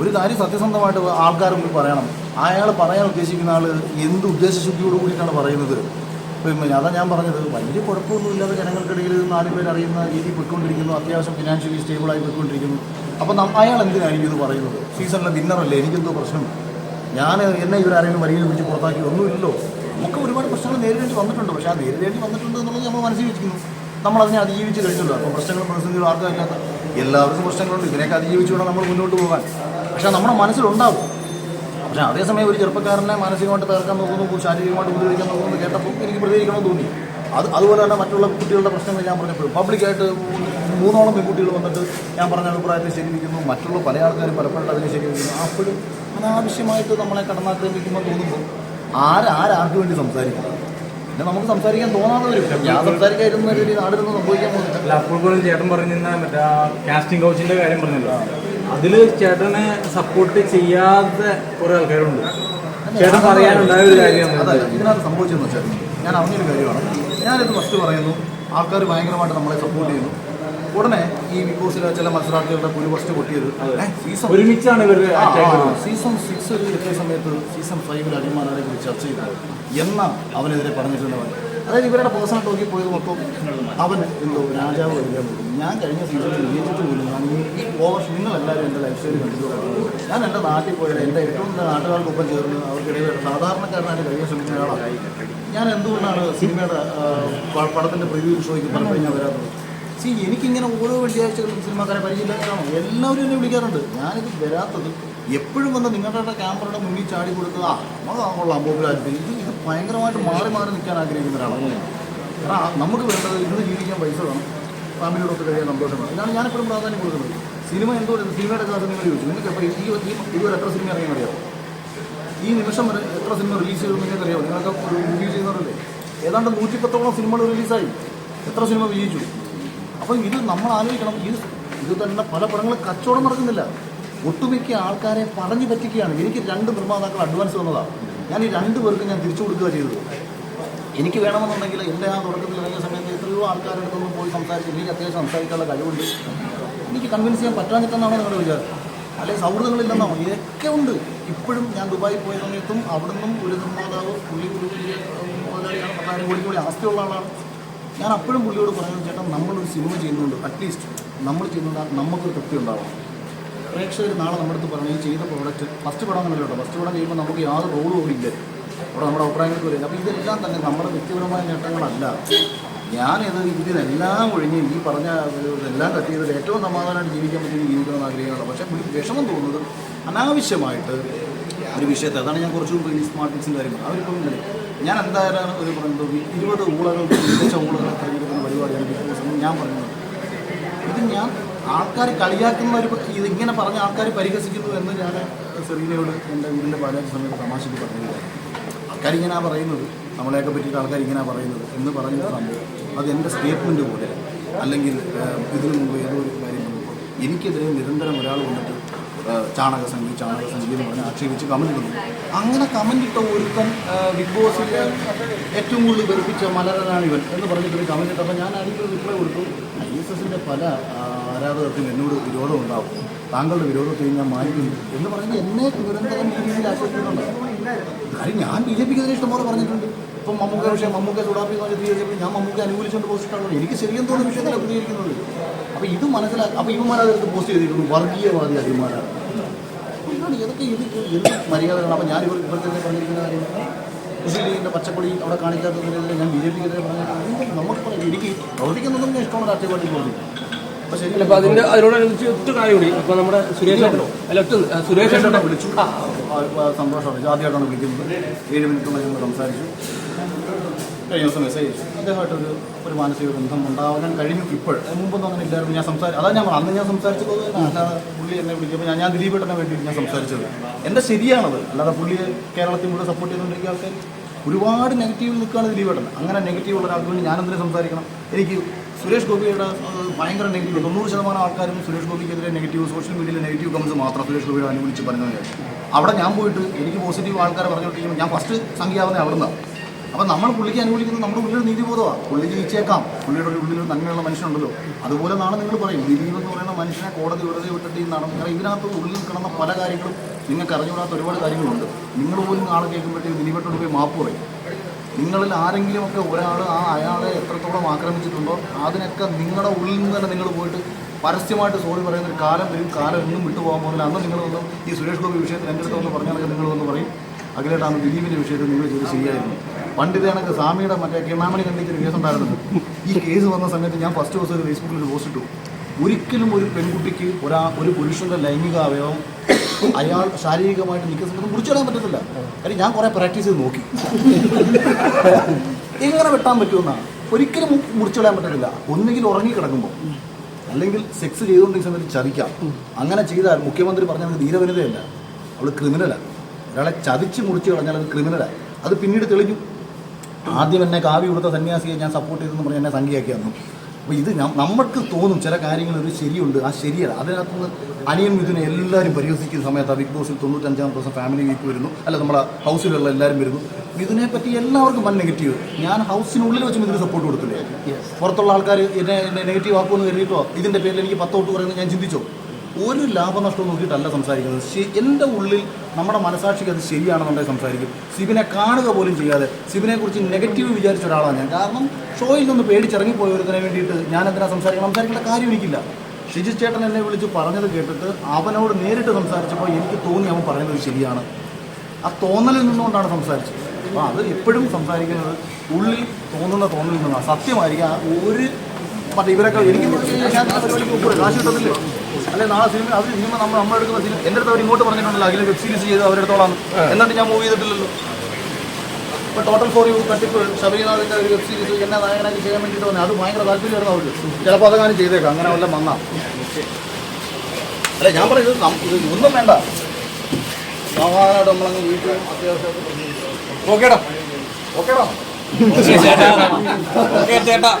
ഒരു കാര്യം സത്യസന്ധമായിട്ട് ആൾക്കാർ മുമ്പിൽ പറയണം. അയാൾ പറയാൻ ഉദ്ദേശിക്കുന്ന ആൾ എന്ത് ഉദ്ദേശശുദ്ധിയോട് കൂടിയിട്ടാണ് പറയുന്നത്? പിന്നെ അതാ ഞാൻ പറഞ്ഞത്. വലിയ കുഴപ്പമൊന്നുമില്ലാതെ ജനങ്ങൾക്കിടയിൽ നാല് പേര് അറിയുന്ന രീതിയിൽ പൊയ്ക്കൊണ്ടിരിക്കുന്നു. അത്യാവശ്യം ഫിനാൻഷ്യലി സ്റ്റേബിളായി പൊയ്ക്കൊണ്ടിരിക്കുന്നു. നമ്മൾ അയാൾ എന്തിനായിരിക്കും ഇത് പറയുന്നത്? സീസണിലെ വിന്നറല്ലേ എനിക്കെന്തോ പ്രശ്നം. ഞാൻ എന്നെ ഇവരാരെങ്കിലും വലിയ വിളിച്ച് പുറത്താക്കി ഒന്നുമില്ലല്ലോ. നമുക്ക് ഒരുപാട് പ്രശ്നങ്ങൾ നേരിടേണ്ടി വന്നിട്ടുണ്ട്. പക്ഷേ ആ നേരിടേണ്ടി വന്നിട്ടുണ്ട് എന്നുള്ളത് നമ്മൾ മനസ്സിൽ വെച്ചിരിക്കുന്നു. നമ്മളതിനെ അതിജീവിച്ച് കഴിഞ്ഞല്ലോ അപ്പോൾ പ്രശ്നങ്ങളും പ്രതിസന്ധികളും ആർക്കും ഇല്ലാത്ത എല്ലാവർക്കും പ്രശ്നങ്ങളുണ്ട്. ഇതിനെയൊക്കെ അതിജീവിച്ചുകൊണ്ട് നമ്മൾ മുന്നോട്ട് പോകാൻ. പക്ഷേ നമ്മുടെ മനസ്സിലുണ്ടാവും. പക്ഷേ അതേസമയം ഒരു ചെറുപ്പക്കാരനെ മാനസികമായിട്ട് തകർക്കാൻ നോക്കുന്നു ശാരീരികമായിട്ട് ഉപദ്രവിക്കാൻ നോക്കുന്നു കേട്ടപ്പോൾ എനിക്ക് പ്രതികരിക്കണമെന്ന് തോന്നി. അത് അതുപോലെ തന്നെ മറ്റുള്ള കുട്ടികളുടെ പ്രശ്നങ്ങൾ ഞാൻ പറഞ്ഞപ്പോഴും. പബ്ലിക്കായിട്ട് മൂന്നോളം പെൺകുട്ടികൾ വന്നിട്ട് ഞാൻ പറഞ്ഞ അഭിപ്രായത്തെ ശരിവിക്കുന്നു. മറ്റുള്ള പല ആൾക്കാരും പലപ്പോഴും അതിനെ ശരിവിക്കുന്നു. അപ്പോഴും അനാവശ്യമായിട്ട് നമ്മളെ കടന്നാക്രമിക്കുമ്പോൾ തോന്നുമ്പോൾ ആരാർക്ക് വേണ്ടി സംസാരിക്കും? പിന്നെ നമുക്ക് സംസാരിക്കാൻ തോന്നാതെ വരും ഞാൻ സംസാരിക്കാതിരുന്ന ഒരു നാടിനൊന്നും സംഭവിക്കാൻ പോകുന്നില്ല. അപ്പോൾ പോലും ചേട്ടൻ പറഞ്ഞിരുന്ന മറ്റേ കാസ്റ്റിംഗ് കൗച്ചിന്റെ കാര്യം പറഞ്ഞല്ലോ. അതിൽ ചേട്ടനെ സപ്പോർട്ട് ചെയ്യാതെ കുറേ ആൾക്കാരുണ്ട്. ചേട്ടൻ പറയാനുണ്ടായ ഒരു കാര്യമാണ് അതെ ഇതിനകത്ത് സംഭവിച്ചെന്ന് വെച്ചാൽ ഞാൻ അറിഞ്ഞൊരു കാര്യമാണ്. ഞാനിത് ഫസ്റ്റ് പറയുന്നു. ആൾക്കാർ ഭയങ്കരമായിട്ട് നമ്മളെ സപ്പോർട്ട് ചെയ്യുന്നു. ഉടനെ ഈ ബിഗ് ബോസിലെ ചില മത്സരാർത്ഥികളുടെ ഭൂരിപക്ഷം പൊട്ടിയത് സീസൺ ഒരുമിച്ചാണ് ഇവർ സീസൺ സിക്സ് എത്തിയ സമയത്ത് സീസൺ ഫൈവിൽ അടിമാരെ കുറിച്ച് ചർച്ച ചെയ്തത്. എന്നാ അവനെതിരെ പറഞ്ഞിട്ടുള്ളവൻ അതായത് ഇവരുടെ പേഴ്സണൽ ടോക്കിൽ പോയത് മൊത്തം അവൻ എന്തോ രാജാവ് കഴിക്കാൻ ഞാൻ കഴിഞ്ഞ സീസണിൽ വിജയിച്ചിട്ട് പോലും ഞാൻ ഈ ഓവർ നിങ്ങളെല്ലാവരും എന്റെ ലൈഫ് സ്റ്റൈൽ കണ്ടിട്ടുള്ളത് ഞാൻ എന്റെ നാട്ടിൽ പോയത് എന്റെ ഏറ്റവും നാട്ടുകാർക്കൊപ്പം ചേർന്ന് അവർക്കിടയിൽ സാധാരണക്കാരനായിട്ട് കഴിയാൻ ശ്രമിക്കുന്ന ഒരാളായി ഞാൻ എന്തുകൊണ്ടാണ് സിനിമയുടെ പടത്തിന്റെ പ്രിവ്യൂ ഷോയ്ക്ക് പലപ്പോഴും ഞാൻ വരാത്തത്? സി എനിക്കിങ്ങനെ ഓരോ വെള്ളിയാഴ്ചകളും സിനിമാക്കാരെ പരിചയമില്ലാത്തതാണോ എല്ലാവരും എന്നെ വിളിക്കാറുണ്ട്. ഞാനിത് വരാത്തത് എപ്പോഴും വന്ന് നിങ്ങളുടെ ക്യാമറയുടെ മുന്നിൽ ചാടി കൊടുക്കുക ആ നമ്മൾ കൊള്ളാം പോപ്പുലാരിറ്റി. ഇത് ഇത് ഭയങ്കരമായിട്ട് മാറി മാറി നിൽക്കാൻ ആഗ്രഹിക്കുന്ന ഒരാളാണ് കാരണം നമുക്ക് വേണ്ടത് ഇന്ന് ജീവിക്കാൻ പൈസ വേണം. ഫാമിലിയോടൊത്ത് കഴിയാൻ സന്തോഷമാണ് ഇതാണ് ഞാനെപ്പോഴും പ്രാധാന്യം കൊടുക്കുന്നത്. സിനിമ എന്തോ സിനിമയുടെ കാര്യം നിങ്ങൾ ചോദിച്ചു. നിങ്ങൾക്ക് എപ്പോൾ ഈ ഇതുവരെ എത്ര സിനിമ ഇറങ്ങി അറിയാമോ ഈ നിമിഷം വരെ എത്ര സിനിമ റിലീസ് ചെയ്തു നിങ്ങൾക്ക് അറിയാമോ നിങ്ങളൊക്കെ റിലീസ് ചെയ്യുന്നവരല്ലേ? ഏതാണ്ട് നൂറ്റിപ്പത്തോളം സിനിമകൾ റിലീസായി എത്ര സിനിമ വിജയിച്ചു? അപ്പോൾ ഇത് നമ്മൾ ആലോചിക്കണം. ഇത് ഇത് തന്നെ പല പടങ്ങളും കച്ചവടം നടക്കുന്നില്ല. ഒട്ടുമിക്ക ആൾക്കാരെ പറഞ്ഞു പറ്റിക്കുകയാണ്. എനിക്ക് രണ്ട് നിർമ്മാതാക്കൾ അഡ്വാൻസ് തന്നതാണ് ഞാൻ ഈ രണ്ട് പേർക്ക് ഞാൻ തിരിച്ചു കൊടുക്കുക ചെയ്തത്. എനിക്ക് വേണമെന്നുണ്ടെങ്കിൽ എന്റെ ആ തുടക്കത്തിൽ ഇറങ്ങിയ സമയത്ത് എത്രയോ ആൾക്കാരുടെ അടുത്തൊന്നും പോയി സംസാരിച്ച് എനിക്ക് അത്യാവശ്യം സംസാരിക്കാനുള്ള കഴിവുണ്ട്. എനിക്ക് കൺവിൻസ് ചെയ്യാൻ പറ്റാഞ്ഞിട്ടെന്നാണ് നിങ്ങളുടെ വിചാരം? അല്ലെങ്കിൽ സൗഹൃദങ്ങളില്ലെന്നാണോ ഇതൊക്കെ ഉണ്ട്. ഇപ്പോഴും ഞാൻ ദുബായിൽ പോയ സമയത്തും അവിടെ ഒരു നിർമ്മാതാവ് പുള്ളി ഒരു മുതലാളിയാണ്. കോടി കൂടി ആസ്തിയുള്ള ആളാണ്. ഞാൻ അപ്പോഴും പുള്ളിയോട് പറയുന്നത് ചേട്ടാ നമ്മളൊരു സിനിമ ചെയ്യുന്നുണ്ട്. അറ്റ്ലീസ്റ്റ് നമ്മൾ ചെയ്യുന്നുണ്ട് നമുക്കൊരു തൃപ്തി ഉണ്ടാവണം. പ്രേക്ഷകർ നാളെ നമ്മുടെ അടുത്ത് പറഞ്ഞു ഈ ചെയ്ത പ്രോഡക്റ്റ് ഫസ്റ്റ് പടം അങ്ങനെ കേട്ടോ. ഫസ്റ്റ് പടം ചെയ്യുമ്പോൾ നമുക്ക് യാതൊരു റോളും അവിടെ ഇല്ല. അവിടെ നമ്മുടെ അഭിപ്രായങ്ങൾക്ക് വരില്ല. അപ്പോൾ ഇതെല്ലാം തന്നെ നമ്മുടെ വ്യക്തിപരമായ നേട്ടങ്ങളല്ല. ഞാനിത് ഇതിനെല്ലാം ഒഴിഞ്ഞ് ഈ പറഞ്ഞ ഇതെല്ലാം കട്ട് ചെയ്തത് ഏറ്റവും സമാധാനമായിട്ട് ജീവിക്കാൻ പറ്റിയ ജീവിക്കണമെന്ന് ആഗ്രഹമാണ് പക്ഷേ പുള്ളിക്ക് വിഷമം തോന്നുന്നത് അനാവശ്യമായിട്ട് ഒരു വിഷയത്തെ അതാണ് ഞാൻ കുറച്ച് സ്മാർട്ട് ഫിക്സും കാര്യങ്ങൾ അവരിപ്പം ഞാൻ എന്തായാലും ഒരു പറഞ്ഞു ഇരുപത് ഊളകൾ മികച്ച ഊളകളെ തിരഞ്ഞെടുക്കുന്ന പരിപാടിയാണ് ബിഗ് ബോസ് എന്ന് ഞാൻ പറഞ്ഞത്. ഇത് ഞാൻ ആൾക്കാർ കളിയാക്കുന്ന ഒരു ഇതിങ്ങനെ പറഞ്ഞ ആൾക്കാർ പരിഹസിക്കുന്നു എന്ന് ഞാൻ സെറീനയോട് എന്റെ വീടിന്റെ പാലാച്ച സമയത്ത് തമാശയ്ക്ക് പറഞ്ഞില്ല. ആൾക്കാർ ഇങ്ങനെ പറയുന്നത് നമ്മളെയൊക്കെ പറ്റിയിട്ട് ആൾക്കാർ ഇങ്ങനെ പറയുന്നത് എന്ന് പറഞ്ഞ സംഭവം. അത് എന്റെ സ്റ്റേറ്റ്മെന്റ് പോലെ അല്ലെങ്കിൽ ഇതിന് മുമ്പ് ഏതോ ഒരു കാര്യം എനിക്കെതിരെ നിരന്തരം ഒരാൾ വന്നിട്ട് ചാണകസംഖ്യ ചാണകസംഖ്യ എന്ന് പറഞ്ഞ് ആക്ഷേപിച്ച് കമന്റ് ഇട്ടു അങ്ങനെ കമന്റ് ഇട്ട ഒരുത്തൻ ബിഗ് ബോസിൽ ഏറ്റവും കൂടുതൽ വെറുപ്പിച്ച മലരനാണ് ഇവൻ എന്ന് പറഞ്ഞിട്ട് കമന്റ് ഇട്ടപ്പോൾ ഞാൻ അതിന്റെ റിപ്ലൈ കൊടുത്തു. ഐ എസ് എസിന്റെ പല ആരാധകർക്കും എന്നോട് വിരോധം ഉണ്ടാവും താങ്കളുടെ വിരോധത്തെ ഞാൻ മാനിക്കുന്നു എന്ന് പറഞ്ഞ് എന്നെ നിരന്തരം രീതിയിൽ ആശ്വസിക്കുന്നുണ്ട് കാര്യം ഞാൻ ബി ജെ പിക്കെതിരെ ഇഷ്ടംപോലെ പറഞ്ഞിട്ടുണ്ട്. ഇപ്പം മമ്മൂക്ക പക്ഷേ മമ്മൂക്ക ചൂടാപ്പി എന്ന് പറഞ്ഞ് തീർച്ചയായും ഞാൻ മമ്മൂക്ക അനുകൂലിച്ചുകൊണ്ട് പോസ്റ്റ് ഇട്ടാണ് എനിക്ക് ശരിയെന്ന് തോന്നുന്ന വിഷയത്തിലാണ് പ്രതികരിക്കുന്നത് അപ്പോൾ ഇത് മനസ്സിലാക്കി അപ്പോൾ ഇവന്മാരതെടുത്ത് പോസ്റ്റ് ചെയ്തിരിക്കുന്നു. വർഗീയവാദി അഭിമാന. ഇതാണ് ഇതൊക്കെ ഇത് എന്ത് മര്യാദകളാണ്? അപ്പോൾ ഞാൻ ഇവർ ഇവർക്കെതിരെ പറഞ്ഞിരിക്കുന്ന കാര്യം മുസ്ലിം ലീഗിന്റെ പച്ചക്കൊടി അവിടെ കാണിക്കാത്തതിനെതിരെ ഞാൻ ബി ജെ പിക്കെതിരെ പറഞ്ഞിട്ടുണ്ട്. നമുക്ക് പറയാം. എനിക്ക് പ്രവർത്തിക്കുന്നതും ഞാൻ ഇഷ്ടമുള്ള രാഷ്ട്രീയ പാർട്ടി പോലും. അപ്പോൾ ശരി അല്ല, അപ്പൊ അതിന്റെ അതിനോടനുബന്ധിച്ച് ഒറ്റ കാര്യം കൂടി. ഇപ്പൊ നമ്മുടെ സുരേഷ് ഏട്ടനോ? അല്ല ഒറ്റ സുരേഷ് ഏട്ടനോ വിളിച്ചു. സന്തോഷമാണ് ആദ്യമായിട്ടാണ് വിളിക്കുന്നത്. ഏഴ് മിനിറ്റോളം ഞങ്ങൾ സംസാരിച്ചു. കഴിഞ്ഞ ദിവസം മെസ്സേജ് അദ്ദേഹമായിട്ടൊരു ഒരു മാനസിക ബന്ധം ഉണ്ടാവാൻ കഴിഞ്ഞു ഇപ്പോൾ. മുമ്പൊന്നും അങ്ങനെ ഇല്ലായിരുന്നു. ഞാൻ സംസാരിച്ചു അതാണ് ഞാൻ. അന്ന് ഞാൻ സംസാരിച്ചത് അത് അല്ലാതെ പുള്ളി എന്നെ വിളിക്കുമ്പോൾ ഞാൻ ഞാൻ ദിലീപേട്ടനെ വേണ്ടി ഞാൻ സംസാരിച്ചത്. എന്റെ ശരിയാണത്. അല്ലാതെ പുള്ളി കേരളത്തിൽ മുഴുവൻ സപ്പോർട്ട് ചെയ്തുകൊണ്ടിരിക്കുന്ന ആൾക്കാർ ഒരുപാട് നെഗറ്റീവ് നിൽക്കുകയാണ് ദിലീപേട്ടൻ അങ്ങനെ നെഗറ്റീവ് ഉള്ള ഒരാൾക്ക് വേണ്ടി ഞാനെന്തിനു സംസാരിക്കണം? എനിക്ക് സുരേഷ് ഗോപിയുടെ ഭയങ്കര നെഗറ്റീവ് തൊണ്ണൂറ് ശതമാനം ആൾക്കാരും സുരേഷ് ഗോപിക്കെതിരെ നെഗറ്റീവ് സോഷ്യൽ മീഡിയയിലെ നെഗറ്റീവ് കമൻസ് മാത്രം സുരേഷ് ഗോപിയെ അനുകൂലിച്ച് പറഞ്ഞത് അവിടെ ഞാൻ പോയിട്ട് എനിക്ക് പോസിറ്റീവ് ആൾക്കാരെ പറഞ്ഞുകൊണ്ടിരിക്കുമ്പോൾ ഞാൻ ഫസ്റ്റ് സംഖ്യാവുന്ന അവിടെ നിന്നാണ് അപ്പം നമ്മൾ പുള്ളിക്ക് അനുകൂലിക്കുന്നത് നമ്മുടെ ഉള്ളിൽ നീതിബോധമാണ് പുള്ളി ജയിച്ചേക്കാം. പുള്ളിയുടെ ഒരു ഉള്ളിൽ നന്മയുള്ള മനുഷ്യനുണ്ടല്ലോ. അതുപോലെ നാളെ നിങ്ങൾ പറയും ദിലീപ് എന്ന് പറയുന്ന മനുഷ്യനെ കോടതി വെറുതെ വിട്ടിട്ട് ഈ നടന്നു കാരണം ഇതിനകത്ത് ഉള്ളിൽ കിടന്ന പല കാര്യങ്ങളും നിങ്ങൾക്ക് അറിഞ്ഞുകൂടാത്ത ഒരുപാട് കാര്യങ്ങളുണ്ട്. നിങ്ങൾ പോലും നാളെ കേൾക്കുമ്പോഴത്തേക്ക് ദിലീപേട്ടോട് പോയി മാപ്പ് പറയും. നിങ്ങളിൽ ആരെങ്കിലുമൊക്കെ ഒരാൾ ആ അയാളെ എത്രത്തോളം ആക്രമിച്ചിട്ടുണ്ടോ അതിനൊക്കെ നിങ്ങളുടെ ഉള്ളിൽ നിന്ന് തന്നെ നിങ്ങൾ പോയിട്ട് പരസ്യമായിട്ട് സോറി പറയുന്ന ഒരു കാലം വരും. കാലം എന്നും വിട്ടുപോകാൻ പോകുന്നില്ല. അന്ന് നിങ്ങൾ ഈ സുരേഷ് ഗോപി വിഷയത്തിൽ എന്റെ അടുത്ത് വന്ന് പറഞ്ഞാൽ നിങ്ങൾ വന്ന് പറയും. അഖിലേട്ടാണ് ദിലീപിന്റെ വിഷയത്തിൽ നിങ്ങൾ ചെയ്ത് ശരിയായിരുന്നു പണ്ടിത് കണക്ക് സ്വാമിയുടെ മറ്റേ കിമാമണി കണ്ടിച്ചൊരു കേസ് ഉണ്ടായിരുന്നു ഈ കേസ് വന്ന സമയത്ത് ഞാൻ ഫസ്റ്റ് ദിവസം ഫേസ്ബുക്കിൽ ഒരു പോസ്റ്റ് ഇട്ടു. ഒരിക്കലും ഒരു പെൺകുട്ടിക്ക് ഒരാ ഒരു പുരുഷന്റെ ലൈംഗിക അവയവം അയാൾ ശാരീരികമായിട്ട് നിൽക്കുന്ന സമയത്ത് മുറിച്ചിടാൻ പറ്റത്തില്ല. കാര്യം ഞാൻ കുറേ പ്രാക്ടീസ് ചെയ്ത് നോക്കി. എങ്ങനെ വെട്ടാൻ പറ്റുമെന്നാണ് ഒരിക്കലും മുറിച്ചിടാൻ പറ്റത്തില്ല. ഒന്നുകിൽ ഉറങ്ങി കിടക്കുമ്പോൾ അല്ലെങ്കിൽ സെക്സ് ചെയ്തുകൊണ്ടിരിക്കുന്ന സമയത്ത് ചതിക്കാം. അങ്ങനെ ചെയ്താൽ മുഖ്യമന്ത്രി പറഞ്ഞത് ധീരവനിതയല്ല. അവൾ ക്രിമിനലാണ് ഒരാളെ ചതിച്ച് മുറിച്ച് കളഞ്ഞാൽ അത് ക്രിമിനലാണ് അത് പിന്നീട് തെളിഞ്ഞു. ആദ്യം എന്നെ കാവി കൊടുത്ത സന്യാസിയെ ഞാൻ സപ്പോർട്ട് ചെയ്തെന്ന് പറഞ്ഞ് എന്നെ സംഖ്യയാക്കി അപ്പോൾ ഇത് നമ്മൾക്ക് തോന്നും ചില കാര്യങ്ങൾ ഒരു ശരിയുണ്ട് ആ ശരിയല്ല. അതിനകത്ത് നിന്ന് അനിയൻ മിഥുനെ എല്ലാവരും പരിഹസിക്കുന്ന സമയത്ത് ആ ബിഗ് ബോസിൽ തൊണ്ണൂറ്റഞ്ചാം ദിവസം ഫാമിലി വീക്ക് വരുന്നു. അല്ല നമ്മുടെ ഹൗസിലുള്ള എല്ലാവരും വരുന്നു. മിഥുനെ പറ്റി എല്ലാവർക്കും വൺ നെഗറ്റീവ് ഞാൻ ഹൗസിനുള്ളിൽ വെച്ച് മിഥുന് സപ്പോർട്ട് കൊടുത്തില്ലേ? പുറത്തുള്ള ആൾക്കാർ എന്നെ എന്നെ നെഗറ്റീവ് ആക്കുമെന്ന് കരുതിയിട്ടോ? ഇതിന്റെ പേരിൽ എനിക്ക് പത്തോട്ട് തൊട്ട് പറയുന്നത് ഞാൻ ചിന്തിച്ചോ? ഒരു ലാഭനഷ്ടവും നോക്കിയിട്ടല്ല സംസാരിക്കുന്നത് എന്റെ ഉള്ളിൽ നമ്മുടെ മനസാക്ഷിക്ക് അത് ശരിയാണെന്നുണ്ടെങ്കിൽ സംസാരിക്കും സിബിനെ കാണുക പോലും ചെയ്യാതെ സിബിനെ കുറിച്ച് നെഗറ്റീവ് വിചാരിച്ച ഒരാളാണ് ഞാൻ കാരണം ഷോയിൽ നിന്ന് പേടിച്ചിറങ്ങിപ്പോയ ഒരുത്തിനെ വേണ്ടിയിട്ട് ഞാൻ എന്തിനാ സംസാരിക്കണം സംസാരിക്കേണ്ട കാര്യം എനിക്കില്ല ഷിജി ചേട്ടൻ എന്നെ വിളിച്ച് പറഞ്ഞത് കേട്ടിട്ട് അവനോട് നേരിട്ട് സംസാരിച്ചപ്പോൾ എനിക്ക് തോന്നി അവൻ പറയുന്നത് ശരിയാണ് ആ തോന്നലിൽ നിന്നുകൊണ്ടാണ് സംസാരിച്ചത് അപ്പോൾ അത് എപ്പോഴും സംസാരിക്കുന്നത് ഉള്ളിൽ തോന്നുന്ന തോന്നലിൽ നിന്നാണ് സത്യമായിരിക്കും ഒരു മറ്റേ ഇവരൊക്കെ എനിക്ക് കാശ് കിട്ടത്തില്ലേ അല്ലെ നാളെ സിനിമ അത് സിനിമ നമ്മൾ നമ്മളെടുക്കുന്ന സിനിമ എന്റെ അടുത്ത് അവർ ഇങ്ങോട്ട് പറഞ്ഞിട്ടുണ്ടല്ലോ അതിൽ വെബ് സീരീസ് ചെയ്ത് അവരെടുത്തോളാം എന്നിട്ട് ഞാൻ മൂവ് ചെയ്തിട്ടില്ലല്ലോ. ഇപ്പോൾ ടോട്ടൽ ഫോർ യു തട്ടിപ്പ് ശബരിനാഥിന്റെ ഒരു വെബ് സീരീസ് എന്നെ നായകനാക്കി ചെയ്യാൻ വേണ്ടിയിട്ട് വന്നത് അത് ഭയങ്കര താല്പര്യമായിരുന്നു അവർക്ക്. ചിലപ്പോൾ അതങ്ങനെ ചെയ്തേക്കാം. അങ്ങനെ വല്ല വന്നാ. അല്ല ഞാൻ പറയുന്നത് ഒന്നും വേണ്ട. സമാധാനമായിട്ട് നമ്മളങ്ങ് വീട്ടിൽ അത്യാവശ്യം ഓക്കേടാ. ഓക്കേടാ. ചേട്ടാ. ഓക്കെ ചേട്ടാ.